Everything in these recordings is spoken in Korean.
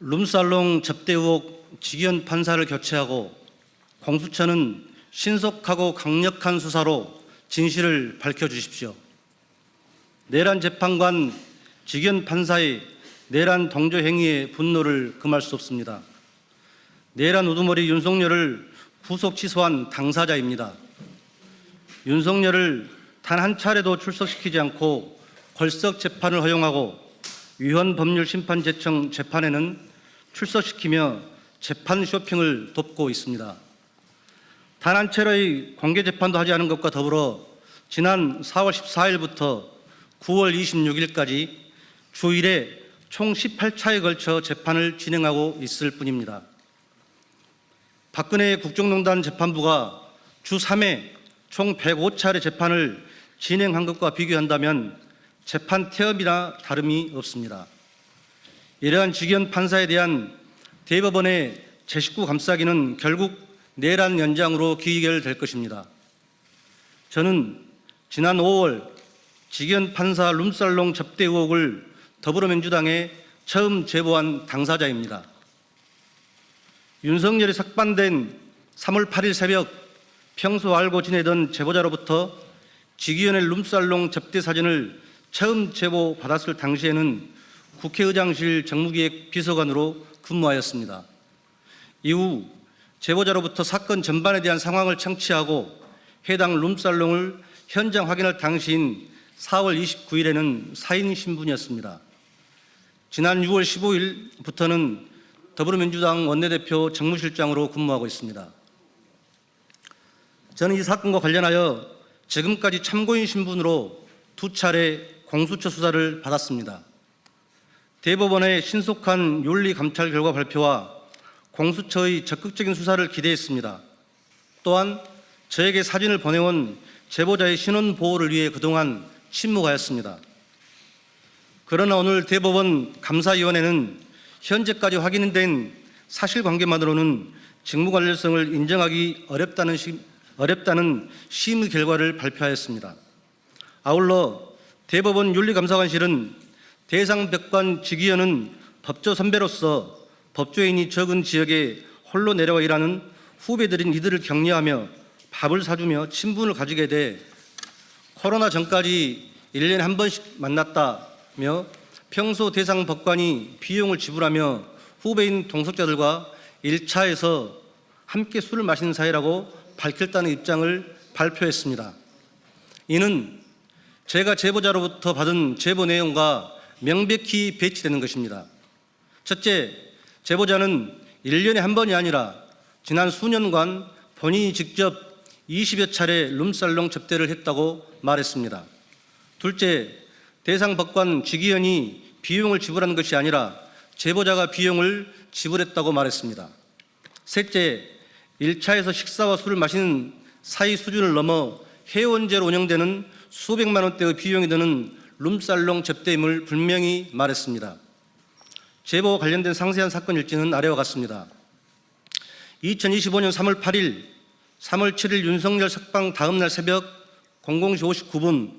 룸살롱 접대 의혹 직연 판사를 교체하고 공수처는 신속하고 강력한 수사로 진실을 밝혀주십시오. 내란 재판관 직연 판사의 내란 동조 행위에 분노를 금할 수 없습니다. 내란 우두머리 윤석열을 구속 취소한 당사자입니다. 윤석열을 단 한 차례도 출석시키지 않고 걸석 재판을 허용하고 위헌 법률 심판 제청 재판에는 출석시키며 재판 쇼핑을 돕고 있습니다. 단 한 차례의 공개 재판도 하지 않은 것과 더불어 지난 4월 14일부터 9월 26일까지 주일에 총 18차에 걸쳐 재판을 진행하고 있을 뿐입니다. 박근혜 국정농단 재판부가 주 3회 총 105차례 재판을 진행한 것과 비교한다면 재판 태업이나 다름이 없습니다. 이러한 직연 판사에 대한 대법원의 제19 감싸기는 결국 내란 연장으로 기결될 것입니다. 저는 지난 5월 직연 판사 룸살롱 접대 의혹을 더불어민주당에 처음 제보한 당사자입니다. 윤석열이 석방된 3월 8일 새벽 평소 알고 지내던 제보자로부터 직위원회 룸살롱 접대 사진을 처음 제보 받았을 당시에는 국회의장실 정무기획 비서관으로 근무하였습니다. 이후 제보자로부터 사건 전반에 대한 상황을 청취하고 해당 룸살롱을 현장 확인할 당시인 4월 29일에는 사인 신분이었습니다. 지난 6월 15일부터는 더불어민주당 원내대표 정무실장으로 근무하고 있습니다. 저는 이 사건과 관련하여 지금까지 참고인 신분으로 두 차례 공수처 수사를 받았습니다. 대법원의 신속한 윤리 감찰 결과 발표와 공수처의 적극적인 수사를 기대했습니다. 또한 저에게 사진을 보내온 제보자의 신원 보호를 위해 그동안 침묵하였습니다. 그러나 오늘 대법원 감사위원회는 현재까지 확인된 사실관계만으로는 직무관련성을 인정하기 어렵다는, 시, 어렵다는 심의 결과를 발표하였습니다. 아울러 대법원 윤리감사관실은 대상 백관 직위원은 법조 선배로서 법조인이 적은 지역에 홀로 내려와 일하는 후배들인 이들을 격려하며 밥을 사주며 친분을 가지게 돼 코로나 전까지 1년에 한 번씩 만났다며 평소 대상 법관이 비용을 지불하며 후배인 동석자들과 1차에서 함께 술을 마시는 사이라고 밝혔다는 입장을 발표했습니다. 이는 제가 제보자로부터 받은 제보 내용과 명백히 배치되는 것입니다. 첫째, 제보자는 1년에 한 번이 아니라 지난 수년간 본인이 직접 20여 차례 룸살롱 접대를 했다고 말했습니다. 둘째, 대상 법관 직위원이 비용을 지불한 것이 아니라 제보자가 비용을 지불했다고 말했습니다. 셋째, 1차에서 식사와 술을 마시는 사이 수준을 넘어 회원제로 운영되는 수백만 원대의 비용이 드는 룸살롱 접대임을 분명히 말했습니다. 제보와 관련된 상세한 사건 일지는 아래와 같습니다. 2025년 3월 8일, 3월 7일 윤석열 석방 다음 날 새벽 00시 59분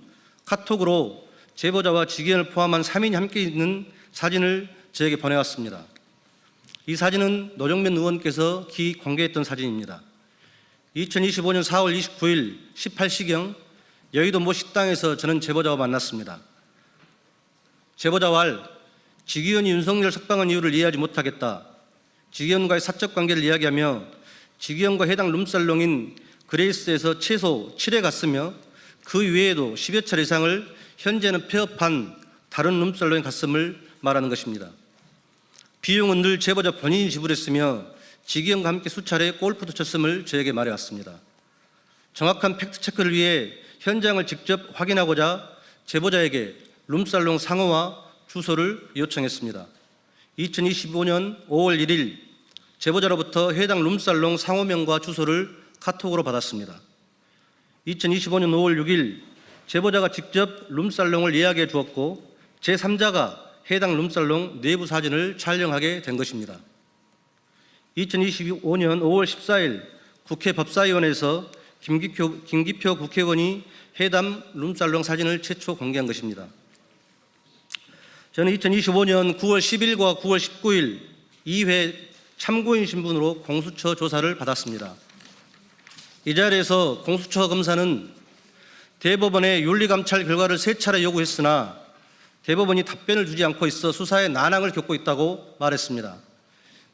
카톡으로 제보자와 직위원을 포함한 3인이 함께 있는 사진을 저에게 보내왔습니다. 이 사진은 노정면 의원께서 기 공개했던 사진입니다. 2025년 4월 29일 18시경 여의도 모 식당에서 저는 제보자와 만났습니다. 제보자와 알, 직위원이 윤석열 석방한 이유를 이해하지 못하겠다. 직위원과의 사적 관계를 이야기하며 직위원과 해당 룸살롱인 그레이스에서 최소 7회 갔으며 그 외에도 10여 차례 이상을 현재는 폐업한 다른 룸살롱에 갔음을 말하는 것입니다. 비용은 늘 제보자 본인이 지불했으며 직위원과 함께 수차례 골프도 쳤음을 저에게 말해왔습니다. 정확한 팩트체크를 위해 현장을 직접 확인하고자 제보자에게 룸살롱 상호와 주소를 요청했습니다. 2025년 5월 1일 제보자로부터 해당 룸살롱 상호명과 주소를 카톡으로 받았습니다. 2025년 5월 6일 제보자가 직접 룸살롱을 예약해 주었고 제3자가 해당 룸살롱 내부 사진을 촬영하게 된 것입니다. 2025년 5월 14일 국회 법사위원회에서 김기표, 김기표 국회의원이 해당 룸살롱 사진을 최초 공개한 것입니다. 저는 2025년 9월 10일과 9월 19일 2회 참고인 신분으로 공수처 조사를 받았습니다. 이 자리에서 공수처 검사는 대법원의 윤리감찰 결과를 세 차례 요구했으나 대법원이 답변을 주지 않고 있어 수사에 난항을 겪고 있다고 말했습니다.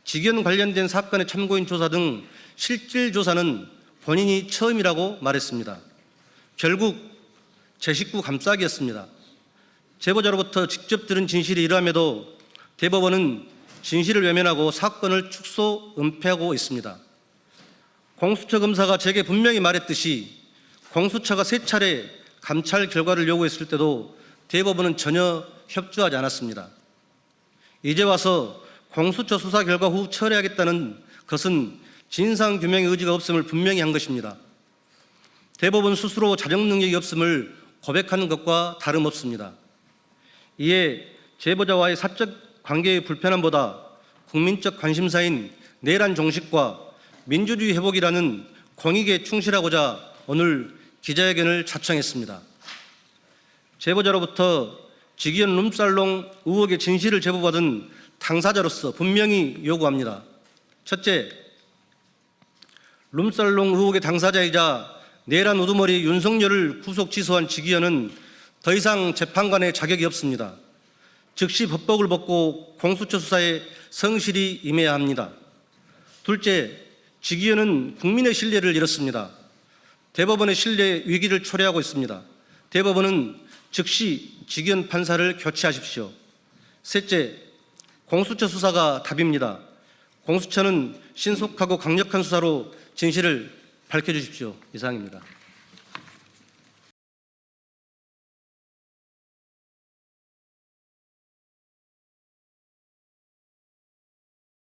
직연 관련된 사건의 참고인 조사 등 실질 조사는 본인이 처음이라고 말했습니다. 결국 제 식구 감싸기였습니다. 제보자로부터 직접 들은 진실이 이러함에도 대법원은 진실을 외면하고 사건을 축소 은폐하고 있습니다. 공수처 검사가 제게 분명히 말했듯이 공수처가 세 차례 감찰 결과를 요구했을 때도 대법원은 전혀 협조하지 않았습니다. 이제 와서 공수처 수사 결과 후 철회하겠다는 것은 진상 규명의 의지가 없음을 분명히 한 것입니다. 대법원 스스로 자정 능력이 없음을 고백하는 것과 다름없습니다. 이에 제보자와의 사적 관계의 불편함보다 국민적 관심사인 내란 종식과 민주주의 회복이라는 공익에 충실하고자 오늘 기자회견을 자청했습니다. 제보자로부터 직위원 룸살롱 의혹의 진실을 제보받은 당사자로서 분명히 요구합니다. 첫째, 룸살롱 의혹의 당사자이자 내란 우두머리 윤석열을 구속 취소한 직위원은 더 이상 재판관의 자격이 없습니다. 즉시 법복을 벗고 공수처 수사에 성실히 임해야 합니다. 둘째, 직위원은 국민의 신뢰를 잃었습니다. 대법원의 신뢰 위기를 초래하고 있습니다. 대법원은 즉시 직위원 판사를 교체하십시오. 셋째, 공수처 수사가 답입니다. 공수처는 신속하고 강력한 수사로 진실을 밝혀주십시오. 이상입니다.